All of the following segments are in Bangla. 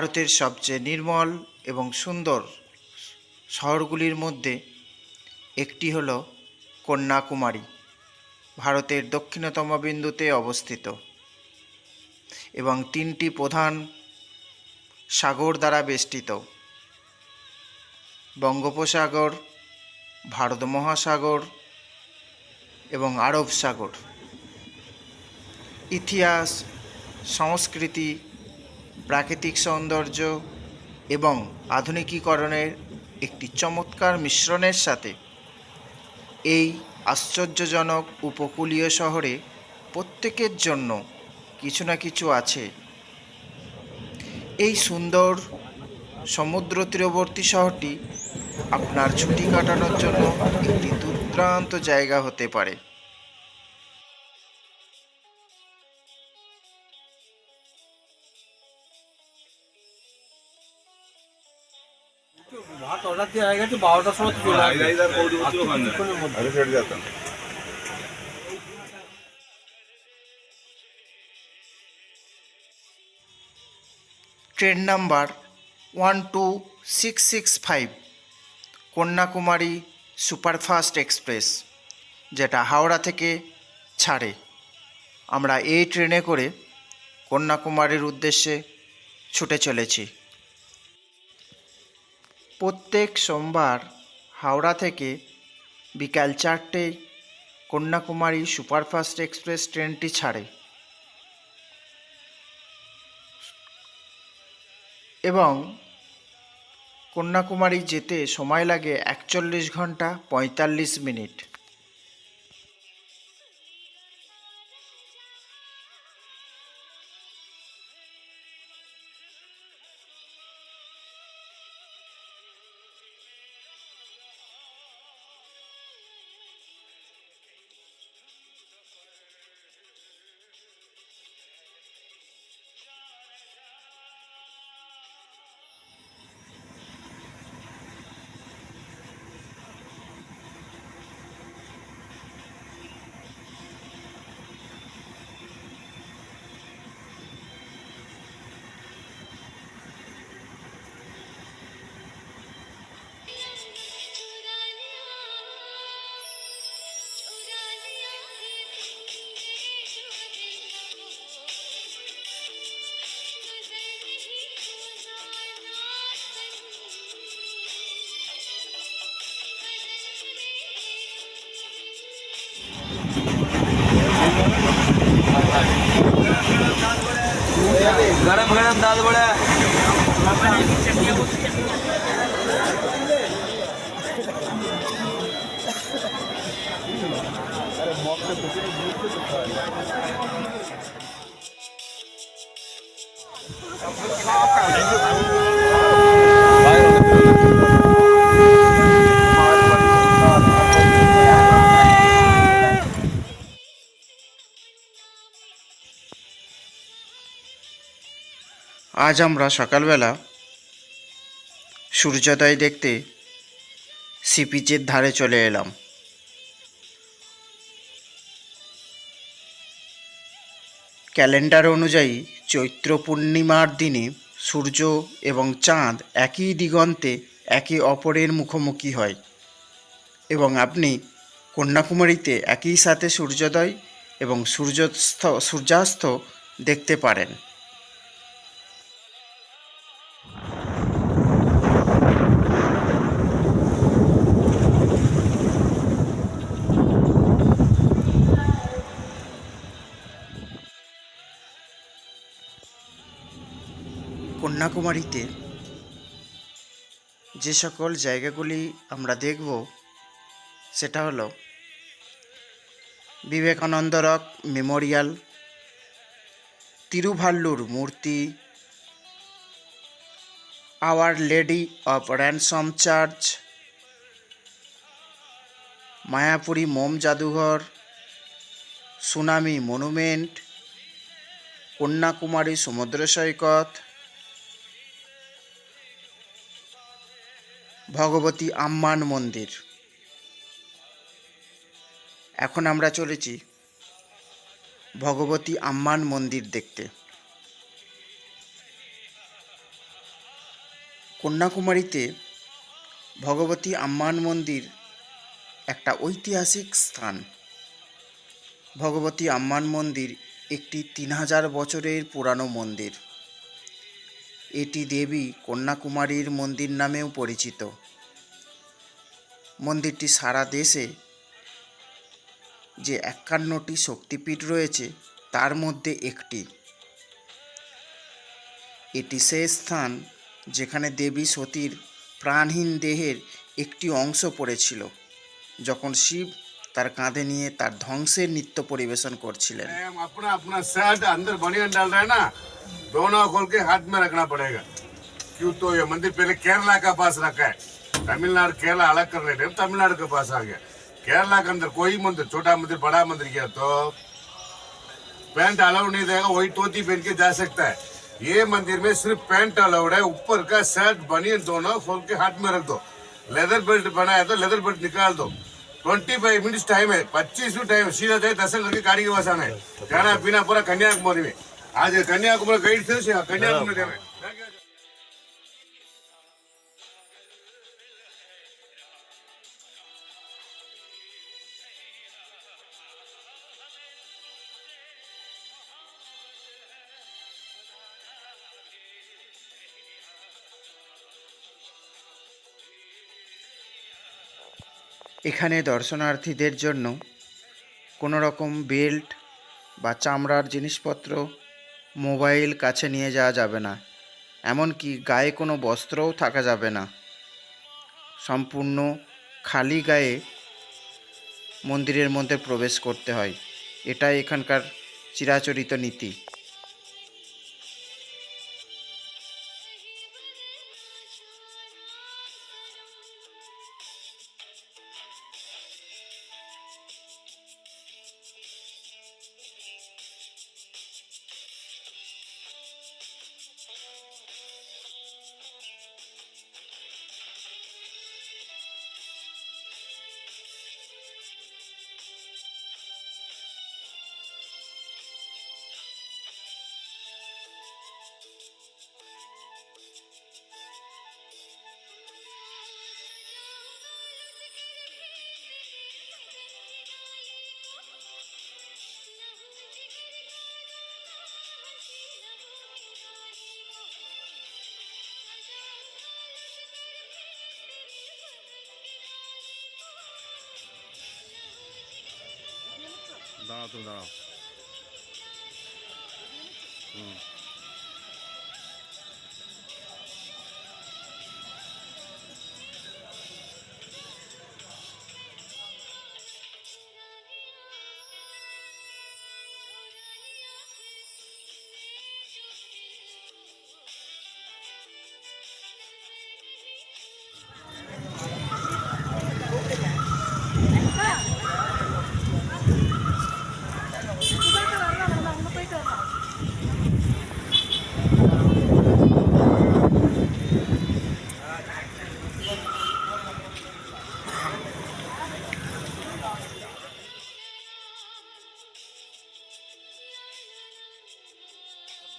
ভারতের সবচেয়ে নির্মল এবং সুন্দর শহরগুলির মধ্যে একটি হল কন্যাকুমারী, ভারতের দক্ষিণতম বিন্দুতে অবস্থিত এবং তিনটি প্রধান সাগর দ্বারা বেষ্টিত। বঙ্গোপসাগর ভারত মহাসাগর এবং আরব সাগর ইতিহাস, সংস্কৃতি প্রাকৃতিক সৌন্দর্য এবং আধুনিকীকরণের একটি চমৎকার মিশ্রণের সাথে এই আশ্চর্যজনক উপকূলীয় শহরে প্রত্যেকের জন্য কিছু না কিছু আছে। এই সুন্দর সমুদ্র তীরবর্তী শহরটি আপনার ছুটি কাটানোর জন্য একটি দুর্দান্ত জায়গা হতে পারে। ভাত অর্ডার দেওয়া হয়ে গেছে বারোটার সময় চলে আসবে। যেতাম train number one two six six five Kanyakumari superfast express যেটা হাওড়া থেকে ছাড়ে। আমরা এই ট্রেনে করে কন্যাকুমারীর উদ্দেশ্যে ছুটে চলেছি। প্রত্যেক সোমবার হাওড়া থেকে বিকাল চারটেয় কন্যাকুমারী সুপারফাস্ট এক্সপ্রেস ট্রেনটি ছাড়ে। এবং কন্যাকুমারী যেতে সময় লাগে একচল্লিশ ঘণ্টা পঁয়তাল্লিশ মিনিট। আজ আমরা সকালবেলা সূর্যোদয় দেখতে সি বিচের ধারে চলে এলাম। ক্যালেন্ডার অনুযায়ী চৈত্র পূর্ণিমার দিনে সূর্য এবং চাঁদ একই দিগন্তে একে অপরের মুখোমুখি হয় এবং আপনি কন্যাকুমারীতে একই সাথে সূর্যোদয় এবং সূর্যাস্ত সূর্যাস্ত দেখতে পারেন। কন্যাকুমারীতে যে সকল জায়গাগুলি আমরা দেখব, সেটা হলো বিবেকানন্দ রক মেমোরিয়াল, তিরুভাল্লুর মূর্তি, our lady of ransom church, Mayapuri মোম জাদুঘর, সুনামি মনুমেন্ট, কন্যাকুমারী সমুদ্র সৈকত ভগবতী আম্মান মন্দির। এখন আমরা চলেছি ভগবতী আম্মান মন্দির দেখতে। কন্যাকুমারীতে ভগবতী আম্মান মন্দির একটা ঐতিহাসিক স্থান। ভগবতী আম্মান মন্দির একটি তিন হাজার বছরের পুরানো মন্দির। এটি দেবী কন্যাকুমারীর মন্দির নামেও পরিচিত। মন্দিরটি সারা দেশে যে একান্নটি শক্তিপীঠ রয়েছে, তার মধ্যে একটি। এটি সেই স্থান যেখানে দেবী সতীর প্রাণহীন দেহের একটি অংশ পড়েছিল, যখন শিব তার কাঁধে নিয়ে তার ধ্বংসের নৃত্য পরিবেশন করছিলেন। हैं दोनों खोल के हाथ में रखना पड़ेगा। क्यों तो ये मंदिर पहले केरला का पास रखा है। तमिलनाडु, केरला अलग कर रहे थे तमिलनाडु के पास आ गया। केरला के अंदर कोई मंदिर, छोटा मंदिर, बड़ा मंदिर किया तो? पैंट अलाउड नहीं देगा, वही टोती पहन के जा सकता है। ये मंदिर में सिर्फ़ पैंट अलाउड है, ऊपर का शर्ट बनियन दोनों खोल के हाथ में रख दो। लेदर बेल्ट बनाया तो लेदर बेल्ट निकाल दो। ट्वेंटी फाइव मिनट्स टाइम है, पच्चीस मिनट टाइम सीधा जाए, दर्शन करके गाड़ी के पास आना है। खाना पीना पूरा कन्याकुमारी में। આજે કન્યાકુમારી ગઈ થશે કન્યાકુમારી এখানে দর্শনার্থীদের জন্য কোনো রকম বেল্ট বা চামড়ার জিনিসপত্র মোবাইল কাছে নিয়ে যাওয়া যাবে না। এমনকি গায়ে কোনো বস্ত্রও থাকা যাবে না। সম্পূর্ণ খালি গায়ে মন্দিরের মধ্যে প্রবেশ করতে হয়। এটাই এখানকার চিরাচরিত নীতি। দাঁড়াও তুমি দাঁড়াও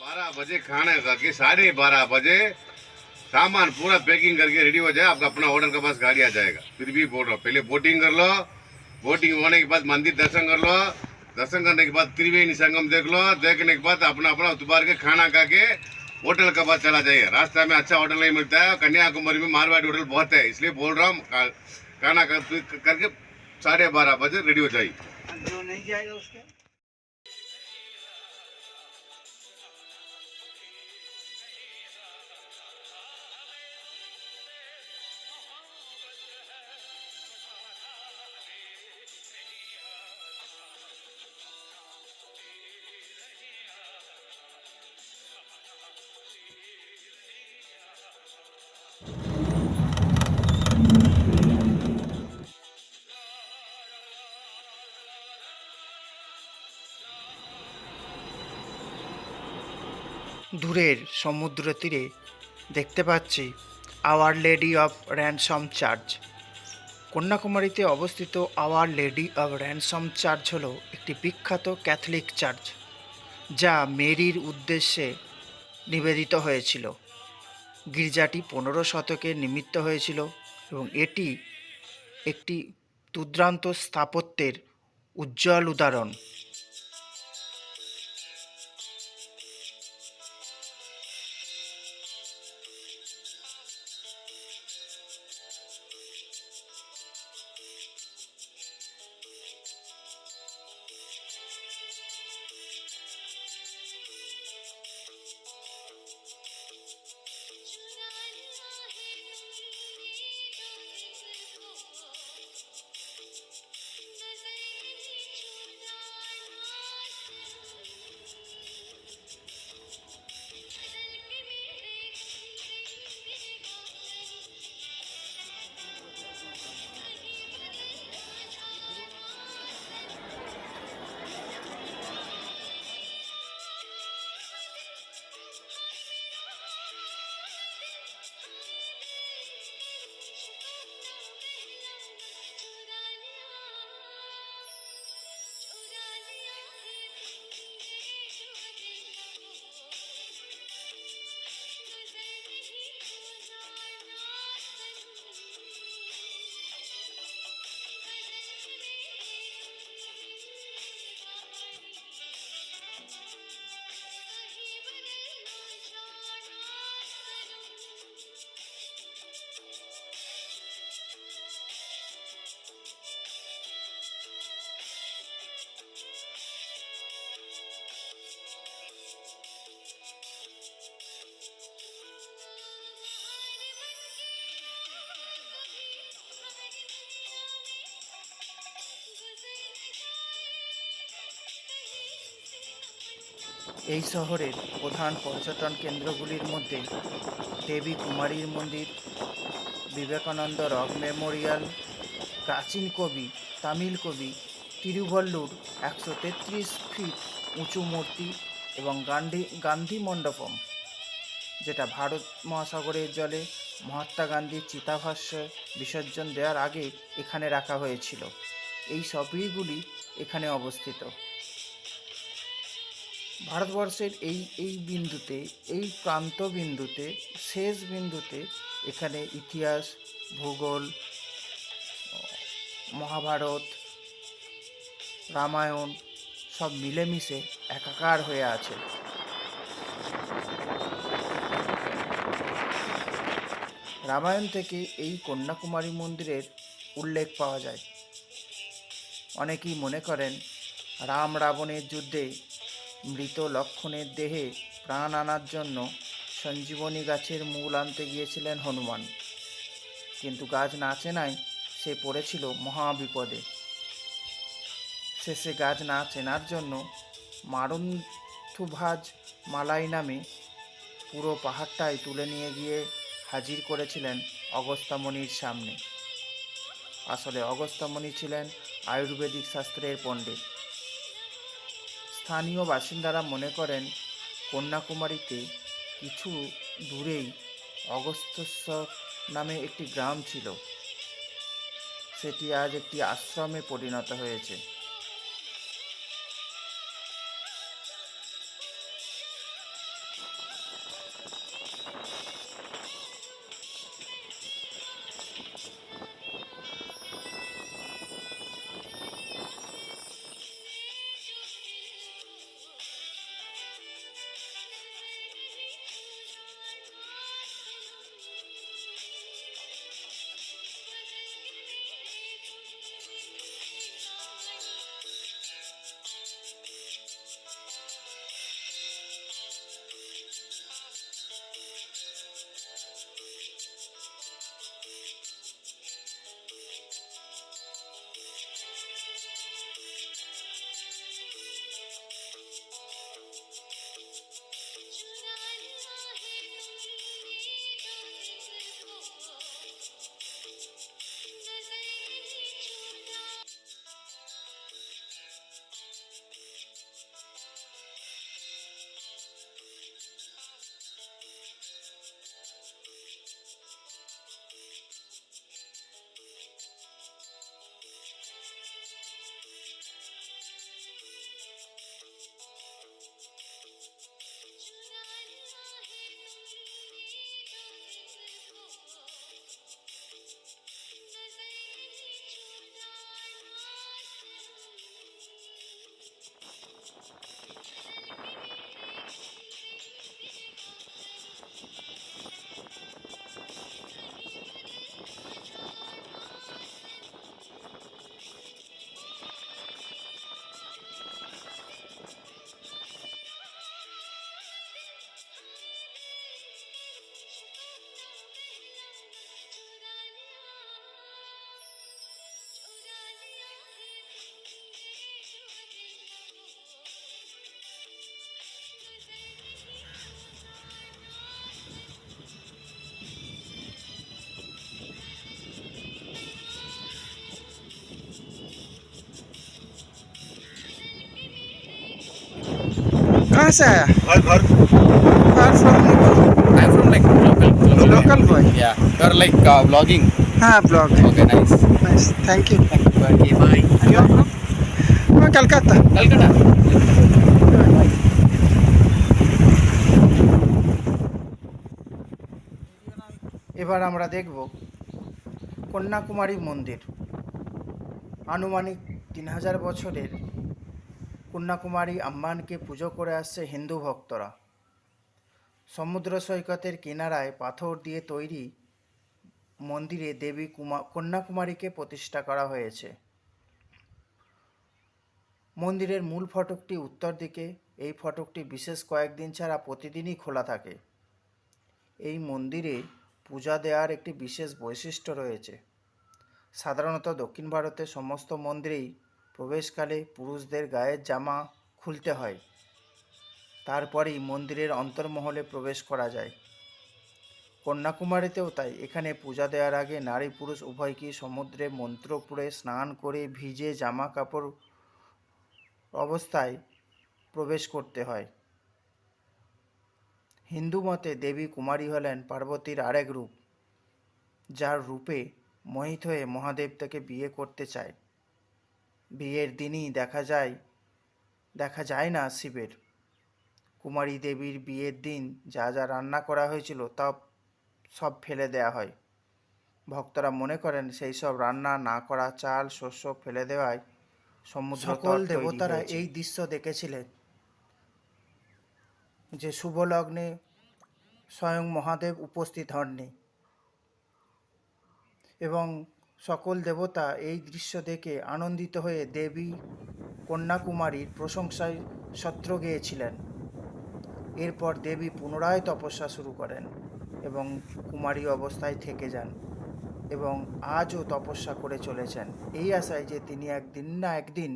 बारह बजे खाने खा के साढ़े बारह बजे। सामान पूरा पैकिंग करके रेडी हो जाए, आपका अपना होटल के पास गाड़ी आ जाएगा। फिर भी बोल रहा हूँ, पहले बोटिंग कर लो। बोटिंग होने के बाद मंदिर दर्शन कर लो। दर्शन करने के बाद त्रिवेणी संगम देख लो। देखने के बाद अपना अपना उतार के खाना खा के होटल के पास चला जाइए। रास्ता में अच्छा होटल नहीं मिलता है। कन्याकुमारी में मारवाड़ी होटल बहुत है, इसलिए बोल रहा हूँ खाना करके साढ़े बारह बजे रेडी हो जाइए। দূরের সমুদ্র তীরে দেখতে পাচ্ছি our lady of ransom church কন্যাকুমারীতে অবস্থিত our lady of ransom church হল একটি বিখ্যাত ক্যাথলিক চার্চ, যা মেরির উদ্দেশ্যে নিবেদিত হয়েছিল। গির্জাটি পনেরো শতকে নিমিত্ত হয়েছিল এবং এটি একটি দুর্দান্ত স্থাপত্যের উজ্জ্বল উদাহরণ। এই শহরের প্রধান পর্যটন কেন্দ্রগুলির মধ্যে দেবী কুমারীর মন্দির, বিবেকানন্দ রক মেমোরিয়াল, প্রাচীন কবি তামিল কবি তিরুভল্লুর একশো তেত্রিশ ফিট উঁচু মূর্তি এবং গান্ধী গান্ধী মণ্ডপম, যেটা ভারত মহাসাগরের জলে মহাত্মা গান্ধীর চিতাভাষ্য বিসর্জন দেওয়ার আগে এখানে রাখা হয়েছিল। এই সবইগুলি এখানে অবস্থিত। ভারতবর্ষের এই এই বিন্দুতে, এই প্রান্ত বিন্দুতে, শেষ বিন্দুতে এখানে ইতিহাস, ভূগোল, মহাভারত, রামায়ণ সব মিলেমিশে একাকার হয়ে আছে। রামায়ণ থেকে এই কন্যাকুমারী মন্দিরের উল্লেখ পাওয়া যায়। অনেকেই মনে করেন রাম রাবণের যুদ্ধে মৃত লক্ষণের দেহে প্রাণ আনার জন্য সঞ্জীবনী গাছের মূল আনতে গিয়েছিলেন হনুমান। কিন্তু গাছ না চেনায় সে পড়েছিল মহাবিপদে। শেষে গাছ না চেনার জন্য মারুন্থুভাজ মালাই নামে পুরো পাহাড়টাই তুলে নিয়ে গিয়ে হাজির করেছিলেন অগস্তামণির সামনে। আসলে অগস্ত্যামণি ছিলেন আয়ুর্বেদিক শাস্ত্রের পণ্ডিত। স্থানীয় বাসিন্দারা মনে করেন কন্যাকুমারীতে কিছু দূরেই অগস্তেশ্বর নামে একটি গ্রাম ছিল। সেটি আজ একটি আশ্রমে পরিণত হয়েছে। कहाँ से आया घर घर Far from I'm from like local. Local boy. Yeah. You're like uh, vlogging. हाँ blog Okay, nice. Nice thank you Okay, bye. You're from मैं कलकत्ता Calcutta. এবার আমরা দেখব কন্যাকুমারী মন্দির আনুমানিক তিন হাজার বছরের কন্যাকুমারী আম্মানকে পুজো করে আসছে হিন্দু ভক্তরা। সমুদ্র সৈকতের কিনারায় পাথর দিয়ে তৈরি মন্দিরে দেবী কুমা, কন্যাকুমারীকে প্রতিষ্ঠা করা হয়েছে। মন্দিরের মূল ফটকটি উত্তর দিকে, এই ফটকটি বিশেষ কয়েকদিন ছাড়া প্রতিদিনই খোলা থাকে। এই মন্দিরে পূজা দেওয়ার একটি বিশেষ বৈশিষ্ট্য রয়েছে। সাধারণত দক্ষিণ ভারতের সমস্ত মন্দিরেই প্রবেশকালে পুরুষদের গায়ের জামা খুলতে হয়। তারপরেই মন্দিরের অন্তর্মহলে প্রবেশ করা যায়। কন্যাকুমারীতেও তাই। এখানে পূজা দেওয়ার আগে নারী পুরুষ উভয়কেই সমুদ্রে মন্ত্রপুরে স্নান করে ভিজে জামা কাপড় অবস্থায় প্রবেশ করতে হয়। হিন্দু মতে দেবী কুমারী হলেন পার্বতীর আরেক রূপ, যার রূপে মোহিত হয়ে মহাদেব তাকে বিয়ে করতে চায়। বিয়ের দিনই দেখা যায় দেখা যায় না শিবের কুমারী দেবীর বিয়ের দিন যা যা রান্না করা হয়েছিল তা সব ফেলে দেওয়া হয়। ভক্তরা মনে করেন সেই সব রান্না না করা চাল শস্য ফেলে দেওয়ায় সমুদ্র সকল দেবতারা এই দৃশ্য দেখেছিলেন যে শুভ লগ্নে স্বয়ং মহাদেব উপস্থিত হননি এবং সকল দেবতা এই দৃশ্য দেখে আনন্দিত হয়ে দেবী কন্যাকুমারীর প্রশংসায় সত্র গেয়েছিলেন। এরপর দেবী পুনরায় তপস্যা শুরু করেন এবং কুমারী অবস্থায় থেকে যান এবং আজও তপস্যা করে চলেছেন। এই আশায় যে তিনি একদিন না একদিন